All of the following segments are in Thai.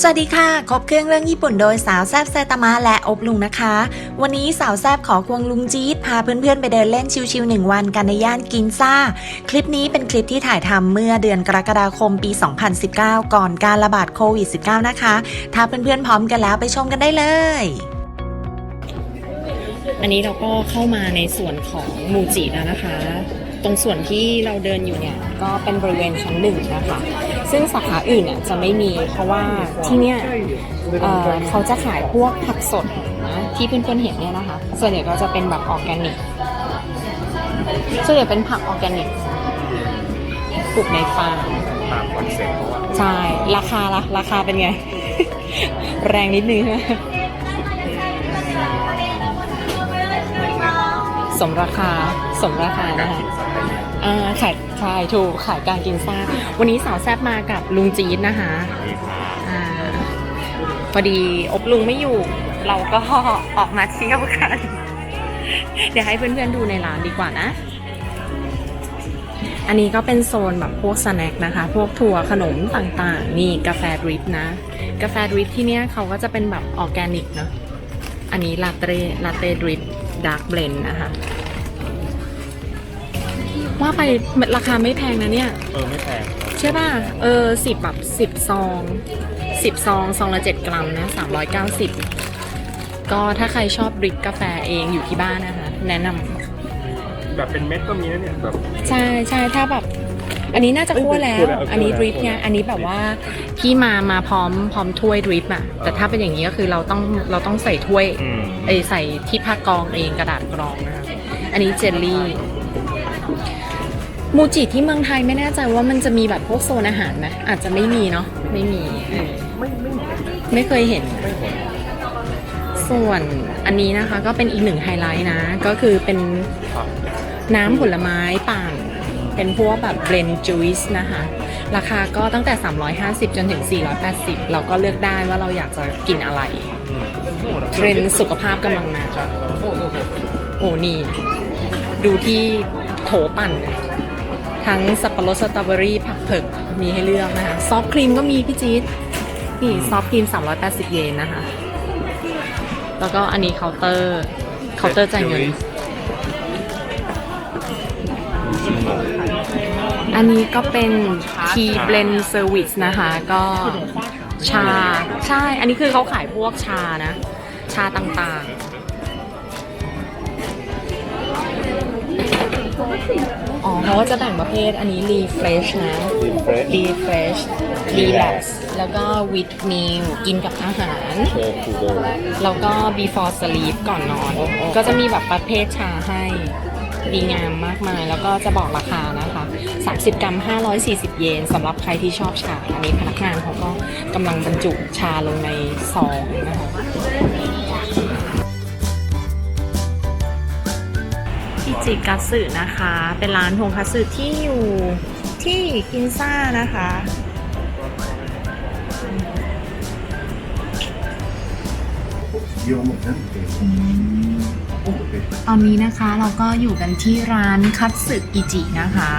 สวัสดีค่ะ ครบเครื่องเรื่องญี่ปุ่นโดยสาวแซบไซตามะและอบลุงนะคะ วันนี้สาวแซบขอควงลุงจี๊ดพาเพื่อนๆ ไปเดินเล่นชิวๆหนึ่งวันกันในย่านกินซ่า คลิปนี้เป็นคลิปที่ถ่ายทำเมื่อเดือนกรกฎาคมปี 2019 ก่อนการระบาดโควิด -19 นะคะ ถ้าเพื่อนๆพร้อมกันแล้วไปชมกันได้เลย อันนี้เราก็เข้ามาในส่วนของมูจิแล้วนะคะ ตรงส่วนที่เราเดินอยู่เนี่ยก็เป็นบริเวณชั้นหนึ่งนะคะซึ่งสาขาอื่นเนี่ยจะไม่มีเพราะว่าที่เนี่ยเอ่อเขาจะขายพวกผักสดนะที่เพื่อนๆเห็นเนี่ยนะคะ ส่วนใหญ่ก็จะเป็นแบบออร์แกนิกส่วนใหญ่เป็นผักออร์แกนิกปลูกในฟาร์มตามคอนเซ็ปต์เพราะว่าใช่ราคาละราคาเป็นไง แรงนิดนึงใช่ไหมสมราคาสมราคานะคะ อ่าขายใช่ถูกขายการกินซ่า วันนี้สาวแซบมากับลุงจี๊ดนะคะมีพาอ่า พอดีอบลุงไม่อยู่ เราก็ออกมาเที่ยวกัน เดี๋ยวให้เพื่อนๆดูในร้านดีกว่านะ อันนี้ก็เป็นโซนแบบพวกสแน็คนะคะ พวกถั่วขนมต่างๆ นี่กาแฟดริปนะ กาแฟดริปที่เนี้ยเขาก็จะเป็นแบบออร์แกนิกเนาะ อันนี้ลาเต้ลาเต้ดริปดาร์กเบลนนะคะ ว่าไปราคาไม่แพงนะเนี่ย เออไม่แพงใช่ป่ะ เออสิบแบบสิบซองสิบซองซองละเจ็ดกรัมนะสามร้อยเก้าสิบก็ถ้าใครชอบดริปกาแฟเองอยู่ที่บ้านนะคะ แนะนำแบบเป็นเม็ดก็มีนะเนี่ยแบบใช่ใช่ถ้าแบบ อันนี้น่าจะคั่วแล้วคั่วแล้วอันนี้คั่ดวแล้วริปเนี่ยอันนี้แบบว่าพี่มามาพร้อมพร้อมถ้วยดริปอะแต่ถ้าเป็นอย่างนี้ก็คือเราต้องเราต้องใส่ถ้วยอืมเอยใส่ที่ผ้ากรองเองกระดาษกรองนะคะอันนี้เจลลี่ มูจิที่เมืองไทยไม่แน่ใจว่ามันจะมีแบบพวกโซนอาหารไหมอาจจะไม่มีเนาะไม่มีเออไม่ไม่เหมือนไม่เคยเห็น ไม่เห็นส่วนอันนี้นะคะก็เป็นอีกหนึ่งไฮไลท์นะ ก็คือเป็นครับน้ำผลไม้ปั่นเป็นพวกแบบเบรนจูสนะคะ ราคาก็ตั้งแต่ 350 จนถึง 480 เราก็เลือกได้ว่าเราอยากจะกินอะไร อืมเทรนด์สุขภาพกำลังมาโอ้นี่ ดูที่โถปั่นเนี่ย ทั้งสับปะรดสตรอเบอรี่ผักเผือกมีให้เลือกนะคะ ซอฟต์ครีมก็มีพี่จี๊ดนี่ซอฟต์ครีม 380 เยนนะคะ แล้วก็อันนี้เคาน์เตอร์เคาน์เตอร์จ่ายเงิน อันนี้ก็เป็น Tea Blend Service นะคะ ก็ชา ใช่ อันนี้คือเขาขายพวกชานะ ชาต่างๆ อ๋อเขาก็จะแบ่งประเภทอันนี้ Refresh นะ Refresh Relax แล้วก็ with meal กินกับอาหารโชคูโดแล้วก็ before sleep ก่อนนอน ก็จะมีแบบประเภทชาให้ดีงามมากมาย แล้วก็จะบอกราคานะคะ 30 กรัม 540 เยนสำหรับใครที่ชอบชา อันนี้พนักงานเขาก็กำลังบรรจุชาลงในซองนะคะ จิกัตสึนะคะ เป็นร้านทงคัตสึที่อยู่ที่กินซ่านะคะตอนนี้นะคะเราก็อยู่กันที่ร้านคัตสึอิจินะคะ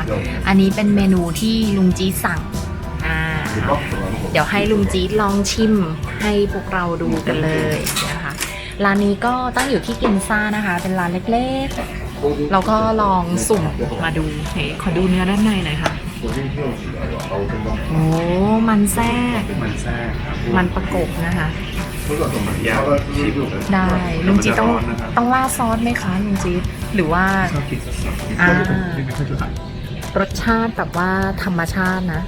อันนี้เป็นเมนูที่ลุงจีดสั่งอ่าเดี๋ยวให้ลุงจีดลองชิมให้พวกเราดูกันเลยนะคะ ร้านนี้ก็ตั้งอยู่ที่กินซ่านะคะ เป็นร้านเล็กๆ เราก็ลองสุ่มมาดูเฮ้ขอดูเนื้อด้านในหน่อยค่ะ โอ้ มันแทรกมันแทรกครับมันประกบนะคะ ยาวชิมได้ลุงจีดต้องต้องราดซอสไหมคะลุงจีดหรือว่า ชอบกินสดๆอ่า ไม่ค่อยจะใส่รสชาติแบบว่าธรรมชาตินะ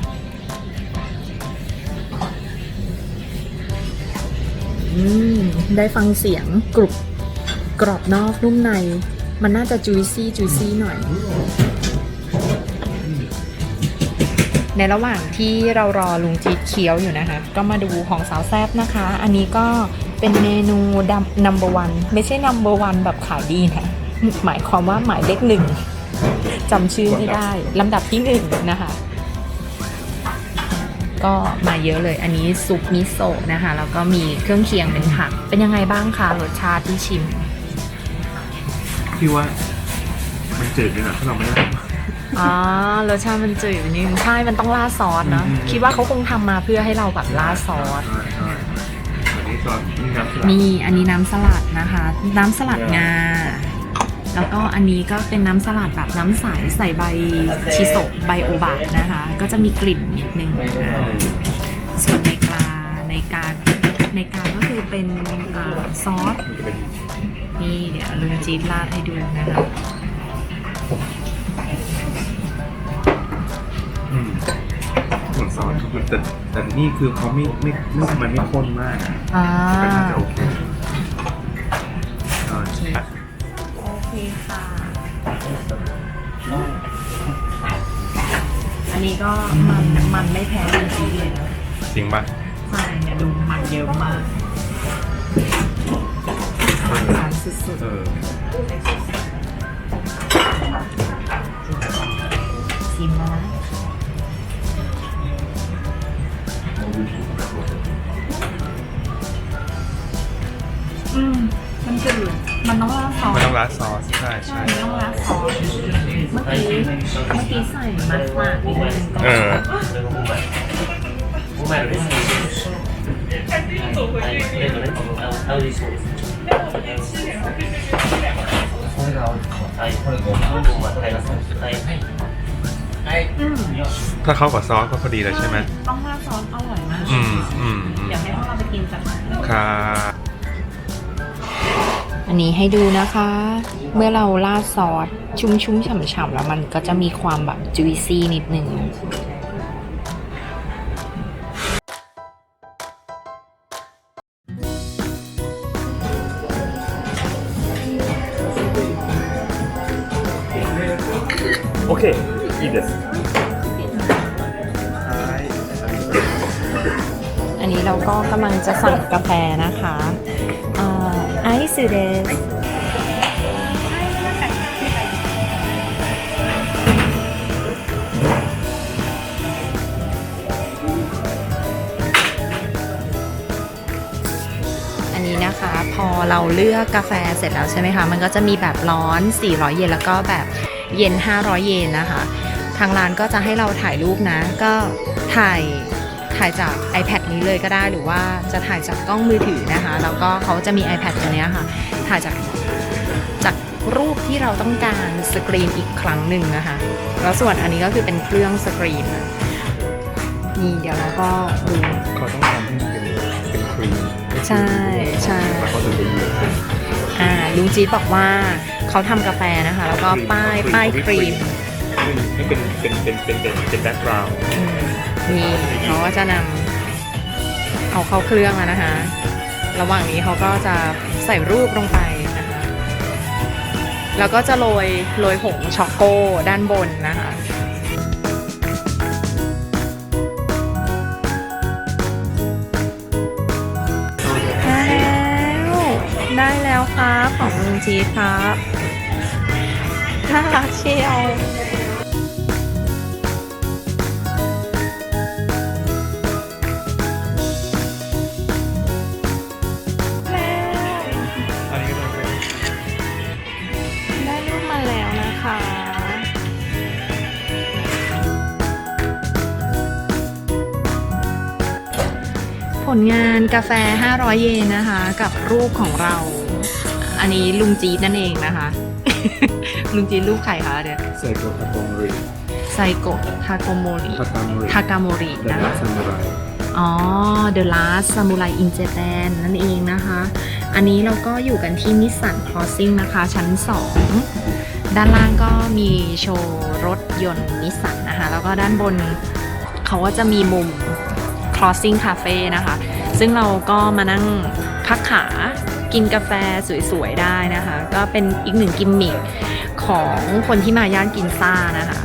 อืม ได้ฟังเสียงกรุบกรอบนอกนุ่มใน มันน่าจะ juicy juicy หน่อย ในระหว่างที่เรารอลุงจีดเคี้ยวอยู่นะคะ ก็มาดูของสาวแซบนะคะ อันนี้ก็เป็นเมนูดัม number one ไม่ใช่ number one แบบขายดีนะหมายความว่าหมายเลขหนึ่งจำชื่อไม่ได้ลำดับที่หนึ่งนะคะ ก็มาเยอะเลย อันนี้ซุปมิโซะนะคะ แล้วก็มีเครื่องเคียงเป็นผัก เป็นยังไงบ้างคะรสชาติที่ชิม พี่ว่า มันจืดไปหน่อยถ้าเราไม่ได้ อ๋อรสชาติมันจืดนิดนึงใช่มันต้องราดซอสเนอะอืม คิดว่าเขาคงทำมาเพื่อให้เราแบบราดซอส ใช่ใช่อันนี้ซอสนี่น้ำสลัดนี่อันนี้น้ำสลัดนะคะ น้ำสลัดงา แล้วก็อันนี้ก็เป็นน้ำสลัดแบบน้ำใสใส่ใบชิโซะใบโอบะนะคะ ก็จะมีกลิ่นนิดนึงอ่าส่วนในกลาในกา ในกาก็คือเป็นอ่าซอสมันจะเป็นนี่เดี๋ยวลุงจี๊ดราดให้ดูนะคะอืมเหมือนซอสทุกคนแต่แต่นี่คือเขาไม่ไม่ไม่มันไม่ข้นมากอะอ่าก็น่าจะโอเคอ่าโอเคค่ะ อันนี้ก็มันมันไม่แพ้ลุงจี๊ดเลยนะ จริงปะ ใช่เนี่ยดูมันเยอะมากมันสุดเออ ถ้าเข้ากับซอสก็พอดีเลยใช่ไหม ต้องราดซอสอร่อยมาก อืมอืมอืม เดี๋ยวให้พวกเราไปกินกัน ค่ะ อันนี้ให้ดูนะคะ เมื่อเราราดซอสชุ่มๆฉ่ำๆแล้วมันก็จะมีความแบบจุยซี่นิดนึง โอเคいいです นี้เราก็กำลังจะสั่งกาแฟนะคะไอซ์เดสอันนี้นะคะ พอเราเลือกกาแฟเสร็จแล้วใช่ไหมคะ มันก็จะมีแบบร้อน 400 เยนแล้วก็แบบเย็น 500 เยนนะคะ ทางร้านก็จะให้เราถ่ายรูปนะ ก็ถ่าย ถ่ายจาก iPad นี้เลยก็ได้หรือว่าจะถ่ายจากกล้องมือถือนะคะ แล้วก็เขาจะมี iPad ตัวเนี้ยค่ะ ถ่ายจากจากรูปที่เราต้องการสกรีนอีกครั้งหนึ่งนะคะแล้วส่วนอันนี้ก็คือเป็นเครื่องสกรีนนะนี่เดี๋ยวเราก็ดูเขาต้องทำให้มันเป็นเป็นครีมใช่ใช่แล้วเขาจะเป็นเหลืองอ่าลุงจีดบอกว่าเขาทำกาแฟนะคะ แล้วก็ป้ายป้ายครีมให้เป็นเป็นเป็นเป็นเป็นเป็นแบ็กกราวด์อืม นี่เขาก็จะนำเอาเข้าเครื่องแล้วนะคะ ระหว่างนี้เขาก็จะใส่รูปลงไปนะคะ แล้วก็จะโรยโรยผงช็อกโก้ด้านบนนะคะได้แล้วได้แล้วครับ ของลุงจีครับน่ารักเชียว ลงานกาแฟ 500 เยนนะคะ กับรูปของเรา อันนี้ลุงจีดนั่นเองนะคะ ลุงจีดรูปใครคะเดี๋ยวไซโกคาโตมริไซโกะทาโกโมริคาตามริทากาโมริและนะลัคะกซามูไรอ๋อ The Last Samurai in Japan นั่นเองนะคะ อันนี้เราก็อยู่กันที่นิสสัน Crossing นะคะ ชั้น 2 ด้านล่างก็มีโชว์รถยนต์นิสสันนะคะ แล้วก็ด้านบนเขาก็จะมีมุม Crossing Cafe นะคะ ซึ่งเราก็มานั่งพักขากินกาแฟสวยๆ ได้นะคะ ก็เป็นอีกหนึ่งกิมมิคของคนที่มาย่านกินซ่านะคะ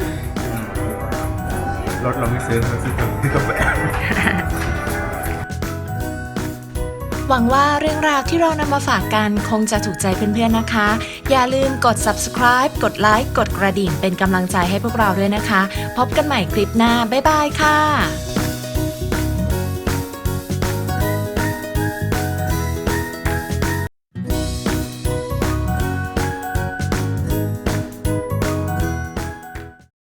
รถเราไม่ซื้อเราซื้อที่กาแฟหวังว่าเรื่องราวที่เรานำมาฝากกันคงจะถูกใจเพื่อนๆนะคะ อย่าลืมกด subscribe กดไลค์กดกระดิ่งเป็นกำลังใจให้พวกเราด้วยนะคะ พบกันใหม่คลิปหน้า บ๊ายบายค่ะ